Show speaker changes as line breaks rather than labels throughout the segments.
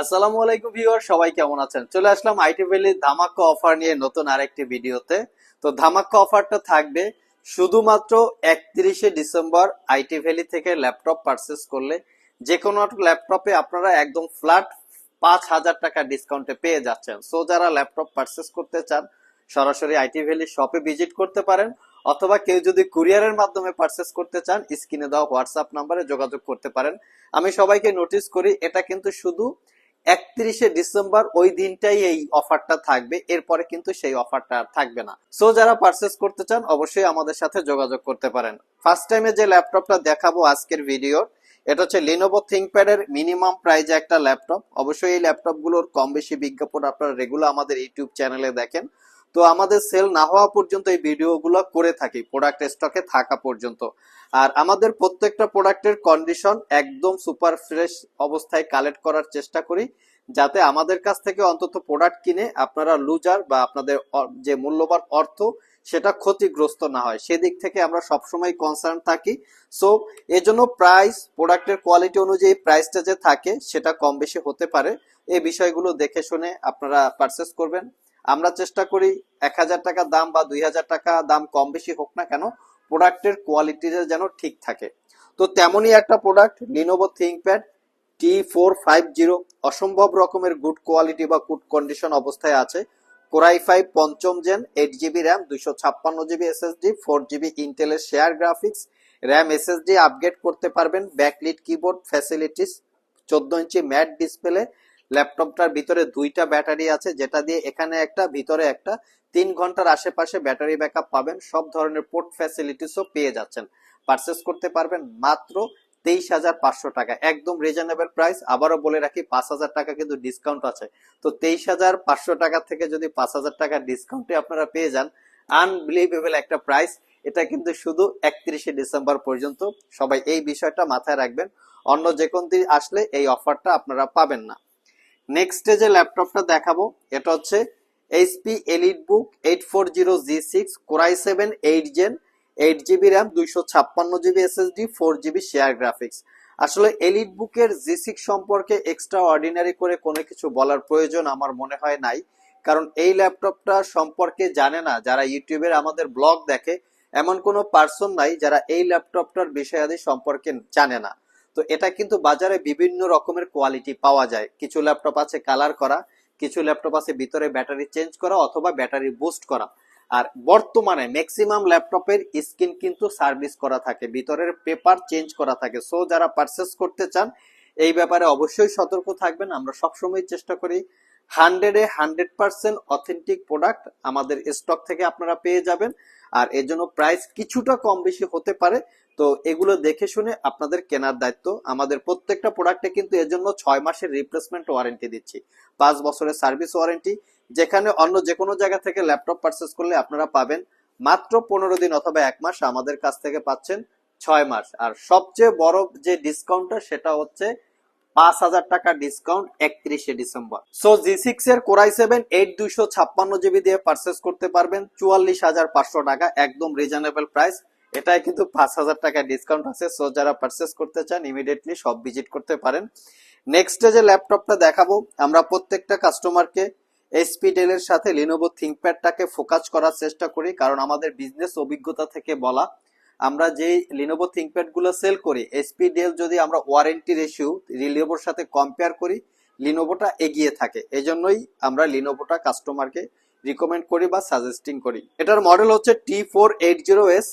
আসসালামু আলাইকুম ভিউয়ার সবাই কেমন আছেন? চলে আসলাম আইটি ভ্যালি ধামাক্কা অফার নিয়ে নতুন আরেকটি ভিডিওতে। তো ধামাক্কা অফারটা থাকবে শুধুমাত্র একত্রিশে ডিসেম্বর আইটি ভ্যালি থেকে ল্যাপটপ পারচেস করলে। যে কোনো ল্যাপটপে আপনারা একদম ফ্ল্যাট পাঁচ হাজার টাকা ডিসকাউন্টে পেয়ে যাচ্ছেন। সো যারা ল্যাপটপ পারচেস করতে চান, সরাসরি আইটি ভ্যালি শপে ভিজিট করতে পারেন। অথবা কেউ যদি কুরিয়ারের মাধ্যমে পারচেস করতে চান, স্ক্রিনে দেওয়া হোয়াটসঅ্যাপ নাম্বারে যোগাযোগ করতে পারেন। আমি সবাইকে নোটিস করি, এটা কিন্তু শুধু একত্রিশে ডিসেম্বর ওই দিনটাই এই অফারটা থাকবে, এরপরে কিন্তু সেই অফারটা আর থাকবে না। সো যারা পারচেস করতে চান, অবশ্যই আমাদের সাথে যোগাযোগ করতে পারেন। ফার্স্ট টাইমে যে ল্যাপটপটা দেখাবো আজকের ভিডিও এটা হচ্ছে লিনোভো থিঙ্কপ্যাড এর মিনিমাম প্রাইজে একটা ল্যাপটপ অবশ্যই এই ল্যাপটপগুলোর কম বেশি বিজ্ঞাপন আপনারা রেগুলার আমাদের ইউটিউব চ্যানেলে দেখেন। তো আমাদের সেল না হওয়া পর্যন্ত এই ভিডিওগুলো করে থাকি প্রোডাক্ট স্টকে থাকা পর্যন্ত। আর আমাদের প্রত্যেকটা প্রোডাক্টের কন্ডিশন একদম সুপার ফ্রেশ অবস্থায় কালেক্ট করার চেষ্টা করি, যাতে আমাদের কাছ থেকে অন্তত প্রোডাক্ট কিনে আপনারা লুজার বা আপনাদের যে মূল্যবান অর্থ, সেটা ক্ষতিগ্রস্ত না হয়। সেদিক থেকে আমরা সবসময় কনসার্ন থাকি। সো এজন্য প্রাইস প্রোডাক্টের কোয়ালিটি অনুযায়ী প্রাইসটা যে থাকে, সেটা কম বেশি হতে পারে। এই বিষয়গুলো দেখে শুনে আপনারা পারচেস করবেন। আমরা চেষ্টা করি এক হাজার টাকা দাম বা দুই হাজার টাকা দাম কম বেশি হোক না কেন, প্রোডাক্টের কোয়ালিটিটা যেন ঠিক থাকে। তো তেমনই একটা product Lenovo ThinkPad T four five zero অসম্ভব রকমের গুড কোয়ালিটি বা গুড কন্ডিশন অবস্থায় আছে। কোরাই ফাইভ পঞ্চম জেন এইট জিবি র্যাম দুইশো ছাপ্পান্ন জিবি এসএসডি ফোর জিবি ইন্টেলের share graphics RAM SSD upgrade করতে পারবেন ব্যাকলিট কিবোর্ড ফ্যাসিলিটিস চোদ্দ ইঞ্চি ম্যাট ডিসপ্লে ল্যাপটপটার ভিতরে দুইটা ব্যাটারি আছে, যেটা দিয়ে এখানে একটা, ভিতরে একটা। তিন ঘণ্টার আশেপাশে ব্যাটারি ব্যাকআপ পাবেন, সব ধরনের পোর্ট ফ্যাসিলিটিসও পেয়ে যাচ্ছেন। পারচেস করতে পারবেন মাত্র তেইশ হাজার পাঁচশো টাকা। একদম রিজনেবল প্রাইস। আবারও বলে রাখি, পাঁচ হাজার টাকা কিন্তু ডিসকাউন্ট আছে। তো তেইশ হাজার পাঁচশো টাকা থেকে যদি পাঁচ হাজার টাকা ডিসকাউন্টে আপনারা পেয়ে যান আনবিলিভেবল একটা প্রাইস। এটা কিন্তু শুধু একত্রিশে ডিসেম্বর পর্যন্ত। সবাই এই বিষয়টা মাথায় রাখবেন। অন্য যে কোন দিন আসলে, এই অফারটা আপনারা পাবেন না। নেক্সট যে ল্যাপটপটা দেখাবো, এটা হচ্ছে HP Elite Book eight four zero G six core i seven eight gen eight GB RAM দুইশো ছাপ্পান্ন GB SSD four GB share graphics আসলে এলিট বুকের জি সিক্স সম্পর্কে এক্সট্রা অর্ডিনারি করে কোনো কিছু বলার প্রয়োজন আমার মনে হয় নাই, কারণ এই ল্যাপটপটা সম্পর্কে জানে না যারা ইউটিউবের আমাদের ব্লগ দেখে, এমন কোনো পার্সন নাই যারা এই ল্যাপটপটার বিষয়াদি সম্পর্কে জানে না। তো এটা কিন্তু বাজারে বিভিন্ন রকমের কোয়ালিটি পাওয়া যায়। কিছু ল্যাপটপ আছে কালার করা, কিছু ল্যাপটপ আছে ভিতরে ব্যাটারি চেঞ্জ করা অথবা ব্যাটারি বুস্ট করা। আর বর্তমানে ম্যাক্সিমাম ল্যাপটপের স্ক্রিন কিন্তু সার্ভিস করা থাকে, ভিতরের পেপার চেঞ্জ করা থাকে। সো যারা পারচেস করতে চান, এই ব্যাপারে অবশ্যই সতর্ক থাকবেন। আমরা সবসময় চেষ্টা করি হান্ড্রেডে হান্ড্রেড পার্সেন্ট অথেন্টিক প্রোডাক্ট আমাদের স্টক থেকে আপনারা পেয়ে যাবেন। আর এর জন্য প্রাইস কিছুটা কম বেশি হতে পারে। তো এগুলো দেখে শুনে আপনাদের কেনার দায়িত্ব। আমাদের প্রত্যেকটা প্রোডাক্টে কিন্তু এর জন্য ছয় মাসের রিপ্লেসমেন্ট ওয়ারেন্টি দিচ্ছি। পাঁচ বছরের সার্ভিস ওয়ারেন্টি যেখানে অন্য যে কোনো জায়গা থেকে ল্যাপটপ পারচেস করলে আপনারা পাবেন মাত্র পনেরো দিন অথবা এক মাস আমাদের কাছ থেকে পাচ্ছেন ছয় মাস। আর সবচেয়ে বড় যে ডিসকাউন্টটা সেটা হচ্ছে পাঁচ হাজার টাকা ডিসকাউন্ট একত্রিশে ডিসেম্বর। সো জি সিক্স এর কোরাই সেভেন এইট দুইশো ছাপ্পান্ন জিবি দিয়ে পারচেস করতে পারবেন চুয়াল্লিশ হাজার পাঁচশো টাকা, একদম রিজনেবল প্রাইস এটাই কিন্তু পাঁচ হাজার টাকা ডিসকাউন্ট আছে। সো যারা পারচেস করতে চান ইমিডিয়েটলি সব ভিজিট করতে পারেন। নেক্সট যে ল্যাপটপটা দেখাবো, আমরা প্রত্যেকটা কাস্টমারকে এসপি ডেল এর সাথে লিনোভো থিঙ্কপ্যাডটাকে ফোকাস করার চেষ্টা করি। কারণ আমাদের বিজনেস অভিজ্ঞতা থেকে বলা, আমরা যে লিনোভো থিঙ্কপ্যাডগুলো সেল করি এসপি ডেল যদি আমরা ওয়ারেন্টি রেশিও লিনোভোর সাথে কম্পেয়ার করি লিনোভোটা এগিয়ে থাকে। এজন্যই আমরা লিনোভোটা কাস্টমারকে রিকমেন্ড করি বা সাজেস্টিং করি। এটার মডেল হচ্ছে T four eight zero S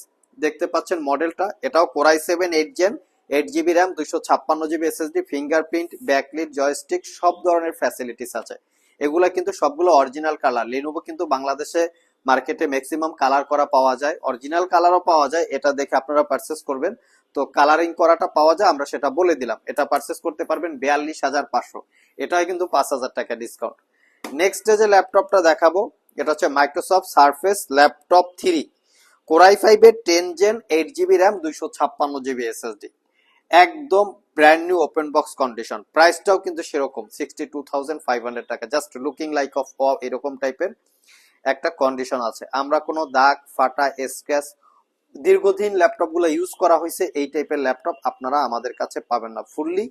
দেখতে পাচ্ছেন মডেলটা। এটাও core i seven eight gen eight GB RAM দুইশো ছাপ্পান্ন GB SSD fingerprint backlit joystick সব ধরনের ফ্যাসিলিটিস আছে। এগুলা কিন্তু সবগুলো অরিজিনাল কালার লিনোভো কিন্তু বাংলাদেশে মার্কেটে ম্যাক্সিমাম কালার করা পাওয়া যায়। অরিজিনাল কালারও পাওয়া যায়, এটা দেখে আপনারা পারচেস করবেন। তো কালারিং করাটা পাওয়া যায়, আমরা সেটা বলে দিলাম। এটা পারচেস করতে পারবেন বিয়াল্লিশ হাজার পাঁচশো। এটাই কিন্তু পাঁচ হাজার টাকা ডিসকাউন্ট নেক্সট যে ল্যাপটপটা দেখাবো, এটা হচ্ছে Microsoft Surface laptop three core i ফাইভের ten gen eight GB RAM দুইশো ছাপ্পান্ন জিবি এসএসডি একদম brand new open box condition প্রাইসটাও কিন্তু সেরকম sixty two thousand five hundred টাকা জাস্ট লুকিং লাইক অফ এরকম টাইপের একটা কন্ডিশন আছে। আমরা কোনো দাগ, ফাটা স্ক্র্যাচ দীর্ঘদিন ল্যাপটপগুলো ইউজ করা হয়েছে, এই টাইপের ল্যাপটপ আপনারা আমাদের কাছে পাবেন না। ফুললি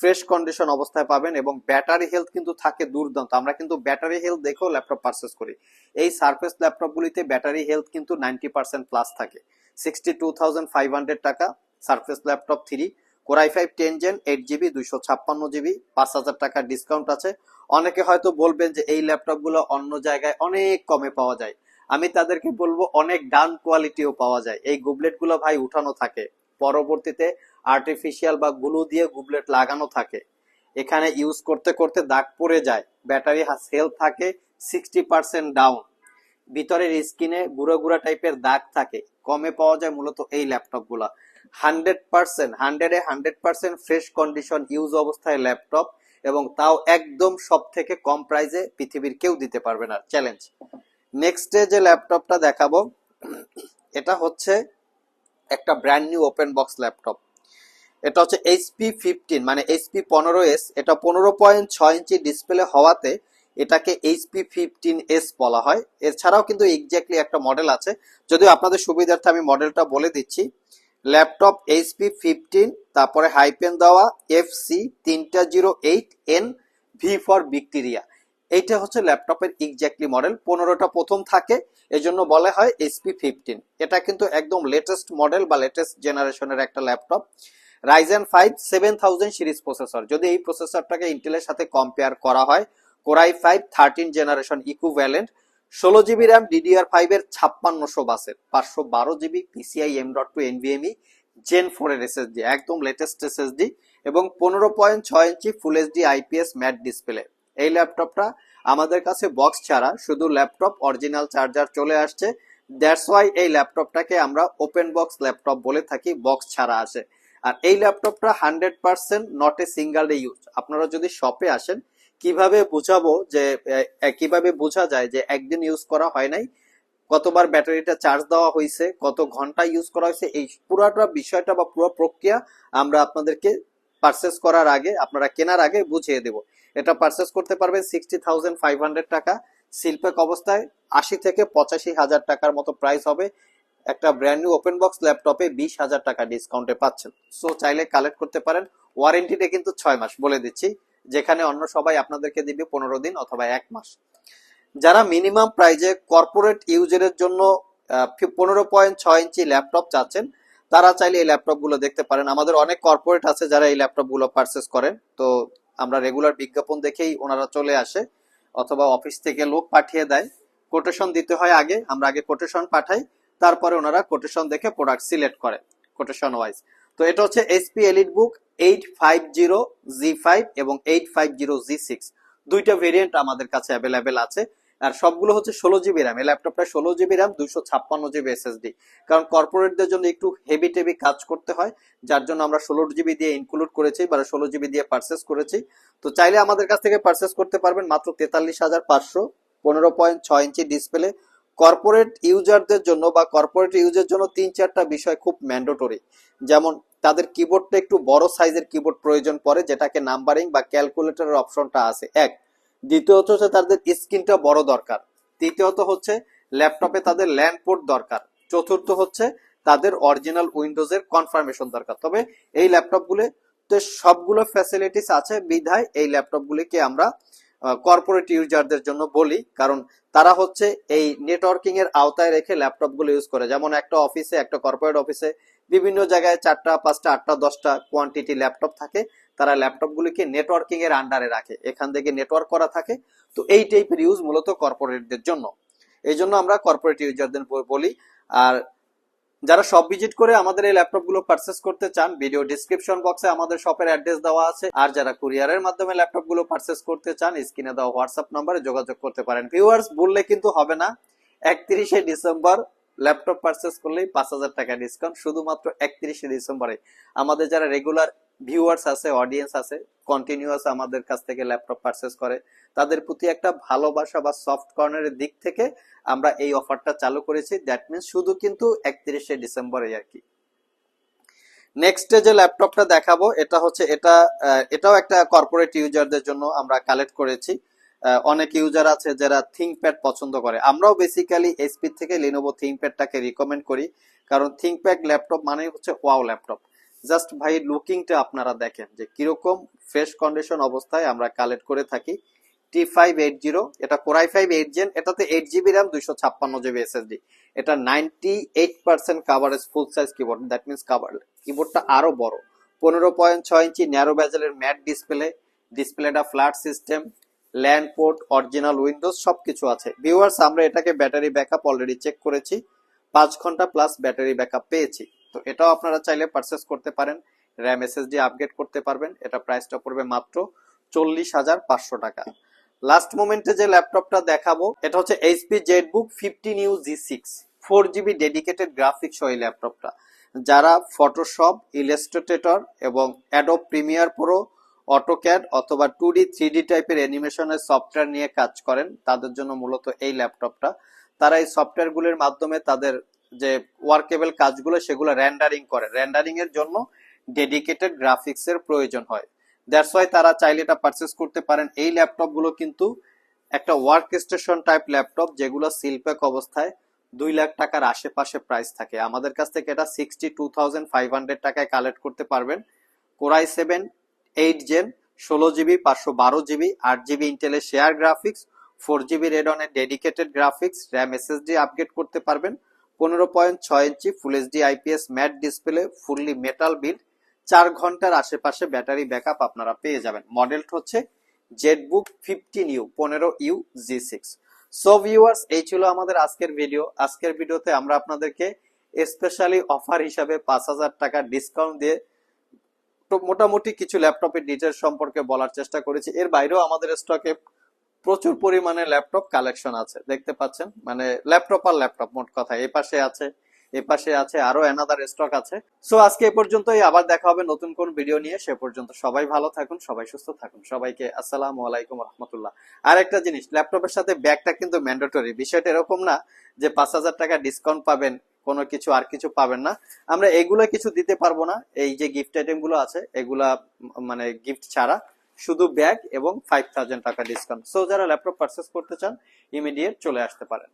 ফ্রেশ কন্ডিশন অবস্থায় পাবেন এবং ব্যাটারি হেলথ কিন্তু থাকে দুর্দান্ত। আমরা কিন্তু ব্যাটারি হেলথ দেখেও ল্যাপটপ পারচেস করি। এই সার্ফেস ল্যাপটপগুলিতে ব্যাটারি হেলথ কিন্তু নাইনটি পার্সেন্ট প্লাস থাকে। Sixty two thousand five hundred টাকা Surface laptop three core i five ten gen eight GB দুইশো ছাপ্পান্ন জিবি পাঁচ হাজার টাকার ডিসকাউন্ট আছে। অনেকে হয়তো বলবেন যে এই ল্যাপটপগুলো অন্য জায়গায় অনেক কমে পাওয়া যায়। আমি তাদেরকে বলব অনেক ডান কোয়ালিটিও পাওয়া যায়। এই গুবলেটগুলো ভাই উঠানো থাকে। পরবর্তীতে আর্টিফিশিয়াল বা গ্লু দিয়ে গুবলেট লাগানো থাকে। এখানে ইউজ করতে করতে দাগ পড়ে যায় ব্যাটারি সেল থাকে সিক্সটি পার্সেন্ট ডাউন ভিতরের স্কিনে গুঁড়ো গুঁড়া টাইপের দাগ থাকে, কমে পাওয়া যায় মূলত এই ল্যাপটপগুলা। হান্ড্রেড পার্সেন্ট হান্ড্রেডে hundred percent fresh condition use অবস্থায় ল্যাপটপ এবং তাও একদম সব থেকে কম প্রাইসে পৃথিবীর কেউ দিতে পারবে না। চ্যালেঞ্জ নেক্সট যে ল্যাপটপটা দেখাবো, এটা হচ্ছে একটা brand new open box laptop এটা হচ্ছে এইচপি ফিফটিন মানে এইচপি পনেরো এস এটা পনেরো পয়েন্ট ছয় ইঞ্চি ডিসপ্লে হওয়াতে এটাকে এইচপি ফিফটিন এস বলা হয়। এছাড়াও কিন্তু এক্স্যাক্টলি একটা মডেল আছে। যদিও আপনাদের সুবিধার্থে আমি মডেলটা বলে দিচ্ছি। ল্যাপটপ এইচপি ফিফটিন তারপরে হাইপেন দেওয়া এফ সি তিনটা zero eight N V for Victoria এইটা হচ্ছে ল্যাপটপের এক্স্যাক্টলি মডেল পনেরোটা প্রথম থাকে, এজন্য বলা হয় এইচপি ফিফটিন এটা কিন্তু একদম লেটেস্ট মডেল বা লেটেস্ট জেনারেশনের একটা laptop Ryzen five seven thousand series processor যদি এই প্রসেসরটাকে ইন্টেলের সাথে কম্পেয়ার করা হয় Core i five thirteen generation equivalent ষোলো জিবি র্যাম ডিডিআর ফাইভ এর ছাপ্পান্নশো বাসের, পাঁচশো বারো GB PCIe M dot two NVMe gen four এর এসএসডি একদম লেটেস্ট এসএসডি এবং পনেরো পয়েন্ট ছয় ইঞ্চি full HD IPS matte display এই ল্যাপটপটা আমাদের কাছে বক্স ছাড়া শুধু ল্যাপটপ অরিজিনাল চার্জার চলে আসছে। দ্যাটস ওয়াই এই ল্যাপটপটাকে আমরা ওপেন বক্স ল্যাপটপ বলে থাকি বক্স ছাড়া আসে। আর এই ল্যাপটপটা hundred percent not a single day use আপনারা যদি শপে আসেন, কীভাবে বুঝাবো যে কীভাবে বোঝা যায় যে একদিন ইউজ করা হয় নাই, কতবার ব্যাটারিটা চার্জ দেওয়া হয়েছে কত ঘণ্টা ইউজ করা হয়েছে এই পুরাটা বিষয়টা বা পুরো প্রক্রিয়া আমরা আপনাদেরকে পারচেস করার আগে, আপনারা কেনার আগে বুঝিয়ে দেব। এটা পারচেস করতে পারবেন সিক্সটি থাউজেন্ড ফাইভ হান্ড্রেড টাকা, শিল্পেক অবস্থায় আশি থেকে পঁচাশি হাজার টাকার মতো প্রাইস হবে। একটা ব্র্যান্ড নিউ ওপেন বক্স ল্যাপটপে বিশ হাজার টাকা ডিসকাউন্টে পাচ্ছেন। সো চাইলে কালেক্ট করতে পারেন। ওয়ারেন্টিটা কিন্তু ছয় মাস বলে দিচ্ছি, যেখানে অন্য সবাই আপনাদেরকে দিবে পনেরো দিন অথবা এক মাস। যারা মিনিমাম প্রাইজে কর্পোরেট ইউজারের জন্য পনেরো পয়েন্ট ছয় ইঞ্চি ল্যাপটপ চাচ্ছেন, তারা চাইলে এই ল্যাপটপগুলো দেখতে পারেন। আমাদের অনেক কর্পোরেট আছে যারা এই ল্যাপটপগুলো পারচেস করেন। তো, আমরা রেগুলার বিজ্ঞাপন দেখেই ওনারা চলে আসে, অথবা অফিস থেকে লোক পাঠিয়ে দেয়। কোটেশন দিতে হয় আগে, আমরা আগে কোটেশন পাঠাই। তারপরে ওনারা কোটেশন দেখে প্রোডাক্ট সিলেক্ট করে কোটেশন ওয়াইজ তো এটা হচ্ছে SP EliteBook eight five zero G five এবং eight five zero G six দুইটা ভেরিয়েন্ট আমাদের কাছে অ্যাভেলেবেল আছে, আর সবগুলো হচ্ছে ষোলো জিবি র্যাম এই ল্যাপটপটা ষোলো জিবি র্যাম দুইশো ছাপ্পান্ন জিবি এসএসডি কারণ কর্পোরেটদের জন্য একটু হেভি টেভি কাজ করতে হয়, যার জন্য আমরা ষোলো জিবি দিয়ে ইনক্লুড করেছি বা ষোলো জিবি দিয়ে পারচেস করেছি। তো চাইলে আমাদের কাছ থেকে পারচেস করতে পারবেন মাত্র তেতাল্লিশ হাজার পাঁচশো পনেরো পয়েন্ট ছয় ইঞ্চি ডিসপ্লে কর্পোরেট ইউজারদের জন্য বা কর্পোরেট ইউজের জন্য তিন চারটা বিষয় খুব ম্যান্ডেটরি যেমন তাদের কিবোর্ডটা একটু বড় সাইজের কিবোর্ড প্রয়োজন পড়ে, যেটাকে নাম্বারিং বা ক্যালকুলেটরের অপশনটা আছে। এক, দ্বিতীয়ত হচ্ছে তাদের স্ক্রিনটা বড় দরকার। তৃতীয়ত হচ্ছে ল্যাপটপে তাদের ল্যান্ড পোর্ট দরকার। চতুর্থ হচ্ছে তাদের অরিজিনাল উইন্ডোজের কনফার্মেশন দরকার। তবে এই ল্যাপটপগুলো তো সবগুলো ফ্যাসিলিটিস আছে, বিধায় এই ল্যাপটপগুলিকে আমরা কর্পোরেট ইউজারদের জন্য বলি, কারণ তারা হচ্ছে এই নেটওয়ার্কিং এর আওতায় রেখে ল্যাপটপগুলো ইউজ করে। যেমন একটা অফিসে একটা কর্পোরেট অফিসে বিভিন্ন জায়গায় চারটা, পাঁচটা, আটটা, দশটা কোয়ান্টিটি ল্যাপটপ থাকে, তারা ল্যাপটপ গুলিকে নেটওয়ার্কিং এর আন্ডারে রাখে। এখান থেকে নেটওয়ার্ক করা থাকে। তো এই টাইপের ইউজ মূলত কর্পোরেটদের জন্য। এই জন্য আমরা কর্পোরেট ইউজারদের বলি। আর যারা সব ভিজিট করে আমাদের এই ল্যাপটপগুলো পারচেস করতে চান ভিডিও ডিসক্রিপশন বক্সে আমাদের শপের অ্যাড্রেস দেওয়া আছে। আর যারা কুরিয়ারের মাধ্যমে ল্যাপটপগুলো পারচেস করতে চান, স্ক্রিনে দেওয়া হোয়াটসঅ্যাপ নম্বরে যোগাযোগ করতে পারেন। ভিউয়ার্স বললে কিন্তু হবে না। একত্রিশে ডিসেম্বর ল্যাপটপ পারচেস করলেই পাঁচ হাজার টাকা ডিসকাউন্ট শুধুমাত্র একত্রিশে ডিসেম্বরে। আমাদের যারা রেগুলার ভিউয়ার্স আছে অডিয়েন্স আছে কন্টিনিউয়াস আমাদের কাছ থেকে ল্যাপটপ পারচেস করে। তাদের প্রতি একটা ভালোবাসা বা সফট কর্নারের দিক থেকে আমরা এই অফারটা চালু করেছি। দ্যাট মিনস শুধু কিন্তু একত্রিশে ডিসেম্বরে আর কি। নেক্সট যে ল্যাপটপটা দেখাবো, এটা হচ্ছে, এটা এটাও একটা কর্পোরেট ইউজারদের জন্য আমরা কালেক্ট করেছি। অনেক ইউজার আছে যারা থিঙ্কপ্যাড পছন্দ করে। আমরাও বেসিক্যালি এসপি থেকে লিনোভো থিঙ্কপ্যাডটাকে রিকমেন্ড করি। কারণ থিঙ্কপ্যাড ল্যাপটপ মানে হচ্ছে ওয়াও ল্যাপটপ জাস্ট ভাই লুকিংটা আপনারা দেখেন যে কীরকম ফ্রেশ কন্ডিশন অবস্থায় আমরা কালেক্ট করে থাকি। টি ফাইভ এইট জিরো এটা ফাইভ এইট এটাতে এইট জিবি দুইশো ছাপ্পান্ন জিবি এসএসডি এটা eight percent full size keyboard that বড়। পনেরো পয়েন্ট ছয় ইঞ্চি narrow ব্যাজেলের matte display flat system original Windows সবকিছু আছে। আমরা এটাকে ব্যাটারি ব্যাকআপ অলরেডি চেক করেছি। পাঁচ ঘণ্টা প্লাস ব্যাটারি ব্যাকআপ পেয়েছি। তো এটাও আপনারা চাইলে পারচেস করতে পারেন। র্যাম এসএসডি আপগ্রেড করতে পারবেন। এটা প্রাইসটা পড়বে মাত্র চল্লিশ হাজার পাঁচশো টাকা। লাস্ট মোমেন্টে যে ল্যাপটপটা দেখাবো, এটা হচ্ছে HP ZBook fifteen U G six four GB dedicated graphics এই ল্যাপটপটা যারা ফটোশপ ইলাস্ট্রেটর এবং অ্যাডোব প্রিমিয়ার প্রো অটোক্যাড অথবা টু ডি থ্রি ডি টাইপের অ্যানিমেশনের সফটওয়্যার নিয়ে কাজ করেন, তাদের জন্য মূলত এই ল্যাপটপটা তারা এই সফটওয়্যারগুলির মাধ্যমে তাদের যে ওয়ার্কেবল কাজগুলো, সেগুলো র্যান্ডারিং করে। র্যান্ডারিং এর জন্য ডেডিকেটেড গ্রাফিক্স এর প্রয়োজন হয়। দ্যাটস ওয়াই তারা চাইলে এটা পারচেস করতে পারেন। এই ল্যাপটপগুলো কিন্তু একটা ওয়ার্ক স্টেশন টাইপ ল্যাপটপ যেগুলো সিলপ্যাক অবস্থায় দুই লাখ টাকার আশেপাশে প্রাইস থাকে। আমাদের কাছ থেকে এটা sixty two thousand five hundred টাকায় কালেক্ট করতে পারবেন। Core i seven eight gen ষোলো জিবি পাঁচশো বারো জিবি আট জিবি ইন্টেলের share graphics four GB রেডনের dedicated graphics RAM SSD upgrade করতে পারবেন। পনেরো পয়েন্ট ছয় ইঞ্চি full HD IPS matte display fully metal build চার ঘণ্টার আশেপাশে ব্যাটারি ব্যাকআপ আপনারা পেয়ে যাবেন। মডেলটা হচ্ছে জেটবুক ফিফটিন ইউ, পনেরো U G six. So viewers এই ছিল আমাদের আজকের ভিডিও আজকের ভিডিওতে আমরা আপনাদেরকে স্পেশালি অফার হিসাবে পাঁচ হাজার টাকা ডিসকাউন্ট দিয়ে মোটামুটি কিছু ল্যাপটপের ডিটেলস সম্পর্কে বলার চেষ্টা করেছি। এর বাইরেও আমাদের স্টকে প্রচুর পরিমাণে ল্যাপটপ কালেকশন আছে। দেখতে পাচ্ছেন? মানে ল্যাপটপ আর ল্যাপটপ মোট কথা। এই পাশে আছে এ পাশে আছে আরও এনাদার স্টক আছে। সো আজকে এ পর্যন্তই। আবার দেখা হবে নতুন কোন ভিডিও নিয়ে। সে পর্যন্ত সবাই ভালো থাকুন, সবাই সুস্থ থাকুন। সবাইকে আসসালামু আলাইকুম রহমতুল্লাহ। আর একটা জিনিস, ল্যাপটপের সাথে ব্যাগটা কিন্তু ম্যান্ডেটরি বিষয়টা এরকম না যে পাঁচ হাজার টাকা ডিসকাউন্ট পাবেন, কোনো কিছু আর কিছু পাবেন না। আমরা এগুলো কিছু দিতে পারব না। এই যে গিফট আইটেমগুলো আছে, এগুলা মানে গিফট ছাড়া শুধু ব্যাগ এবং ফাইভ থাউজেন্ড টাকা ডিসকাউন্ট সো যারা ল্যাপটপ পারচেস করতে চান ইমিডিয়েট চলে আসতে পারেন।